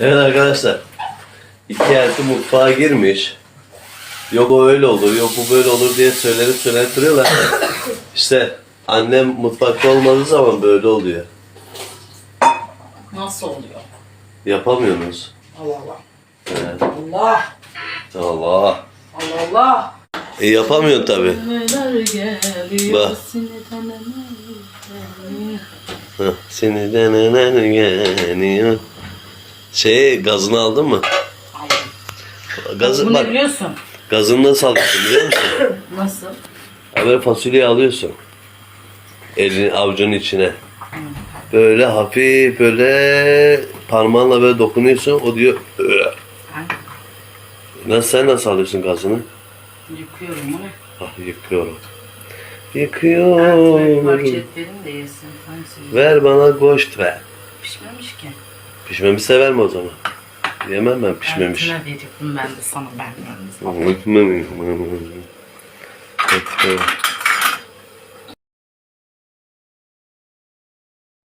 Evet arkadaşlar. İki elti mutfağa girmiş. Yok o öyle olur, yok bu böyle olur diye söylenip söylenip duruyorlar. işte annem mutfakta olmadığı zaman böyle oluyor. Nasıl oluyor? Yapamıyorsunuz. Allah Allah. Evet. Allah. Allah. Allah Allah. E yapamıyorsun tabi. Bak. Seni denenen geliyor. Şey gazını aldın mı? Gazı Bunu bak biliyorsun. gazını nasıl alıyorsun biliyor musun? Nasıl? Böyle fasulyeyi alıyorsun. Elini avucunun içine. Böyle hafif böyle parmağınla böyle dokunuyorsun. O diyor "Ö." Nasıl sen nasıl alıyorsun gazını? Yıkıyorum bunu. Ah yıkıyorum. Yıkıyorum. parça et verin de yesin. Hangisi? Ver bana goşt ver. Pişmemiş ki. Pişmemişse verme o zaman. Yemem ben pişmemiş. Altına verecektim ben de sana evet.